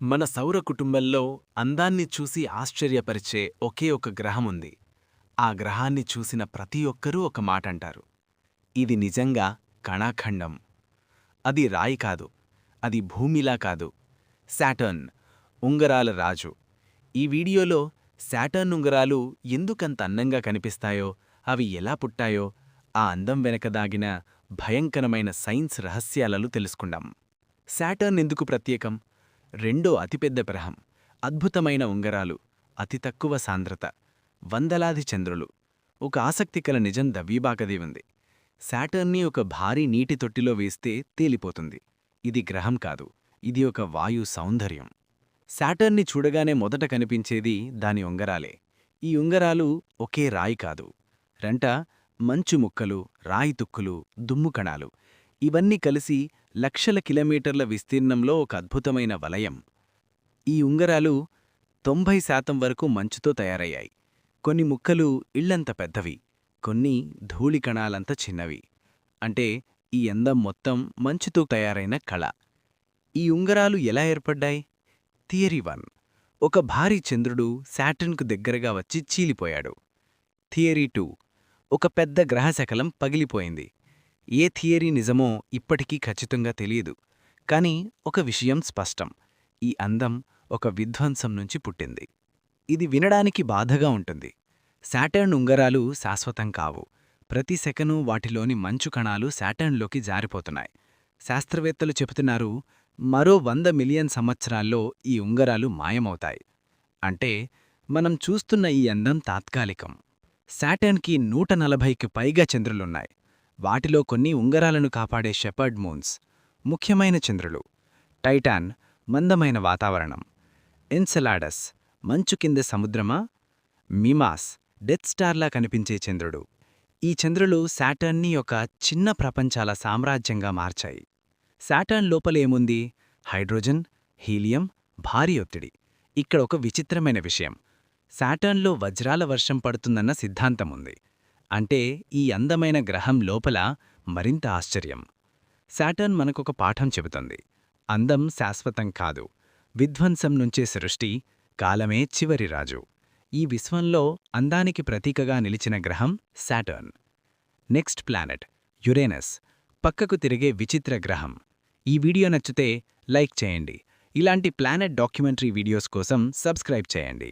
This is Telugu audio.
మన సౌర కుటుంబంలో అందాన్ని చూసి ఆశ్చర్యపరిచే ఒకే ఒక గ్రహం ఉంది ఆ గ్రహాన్ని చూసిన ప్రతి ఒక్కరూ ఒక మాట అంటారు ఇది నిజంగా కణాఖండం. అది రాయి కాదు అది భూమిలా కాదు. శాటర్న్ ఉంగరాల రాజు. ఈ వీడియోలో శాటర్న్ ఉంగరాలు ఎందుకంత అందంగా కనిపిస్తాయో అవి ఎలా పుట్టాయో ఆ అందం వెనక దాగిన భయంకరమైన సైన్స్ రహస్యాలను తెలుసుకుందాం. శాటర్న్ ఎందుకు ప్రత్యేకం? రెండో అతిపెద్ద గ్రహం అద్భుతమైన ఉంగరాలు అతి తక్కువ సాంద్రత వందలాది చంద్రులు. ఒక ఆసక్తికల నిజం దవ్వీబాకది ఉంది. శాటర్న్ని ఒక భారీ నీటి తొట్టిలో వేస్తే తేలిపోతుంది. ఇది గ్రహం కాదు ఇది ఒక వాయు సౌందర్యం. శాటర్న్ని చూడగానే మొదట కనిపించేది దాని ఉంగరాలే. ఈ ఉంగరాలు ఒకే రాయి కాదు. రెంట మంచు ముక్కలు రాయి తుక్కులు దుమ్ము కణాలు. ఇవన్నీ కలిసి లక్షల కిలోమీటర్ల విస్తీర్ణంలో ఒక అద్భుతమైన వలయం. ఈ ఉంగరాలు తొంభై శాతం వరకు మంచుతో తయారయ్యాయి. కొన్ని ముక్కలు ఇళ్ళంత పెద్దవి కొన్ని ధూళి కణాలంత చిన్నవి. అంటే ఈ అందం మొత్తం మంచుతో తయారైన కళ. ఈ ఉంగరాలు ఎలా ఏర్పడ్డాయి? Theory one. ఒక భారీ చంద్రుడు శాటర్న్కు దగ్గరగా వచ్చి చీలిపోయాడు. Theory two. ఒక పెద్ద గ్రహశకలం పగిలిపోయింది. ఏ థియరీ నిజమో ఇప్పటికీ ఖచ్చితంగా తెలియదు. కాని ఒక విషయం స్పష్టం. ఈ అందం ఒక విధ్వంసం నుంచి పుట్టింది. ఇది వినడానికి బాధగా ఉంటుంది. శాటర్న్ ఉంగరాలు శాశ్వతం కావు. ప్రతి సెకను వాటిలోని మంచు కణాలు శాటర్న్లోకి జారిపోతున్నాయి. శాస్త్రవేత్తలు చెబుతున్నారు మరో వంద మిలియన్ సంవత్సరాల్లో ఈ ఉంగరాలు మాయమవుతాయి. అంటే మనం చూస్తున్న ఈ అందం తాత్కాలికం. శాటర్న్కి నూట నలభైకి పైగా చంద్రులున్నాయి. వాటిలో కొన్ని ఉంగరాలను కాపాడే షెపర్డ్ మూన్స్ ముఖ్యమైన చంద్రులు. టైటాన్ మందమైన వాతావరణం. ఎన్సెలాడస్ మంచు కింద సముద్రమా? మిమాస్ డెత్ స్టార్లా కనిపించే చంద్రుడు. ఈ చంద్రులు శాటర్న్ని ఒక చిన్న ప్రపంచాల సామ్రాజ్యంగా మార్చాయి. శాటర్న్ లోపలేముంది హైడ్రోజన్ హీలియం భారీ ఒత్తిడి. ఇక్కడ ఒక విచిత్రమైన విషయం. శాటర్న్లో వజ్రాల వర్షం పడుతుందన్న సిద్ధాంతముంది. అంటే ఈ అందమైన గ్రహం లోపల మరింత ఆశ్చర్యం. శాటర్న్ మనకొక పాఠం చెబుతుంది. అందం శాశ్వతం కాదు. విధ్వంసం నుంచే సృష్టి కాలమే చివరి రాజు. ఈ విశ్వంలో అందానికి ప్రతీకగా నిలిచిన గ్రహం శాటర్న్ నెక్స్ట్ ప్లానెట్ యురేనస్ పక్కకు తిరిగే విచిత్ర గ్రహం. ఈ వీడియో నచ్చితే లైక్ చేయండి. ఇలాంటి ప్లానెట్ డాక్యుమెంటరీ వీడియోస్ కోసం సబ్స్క్రైబ్ చేయండి.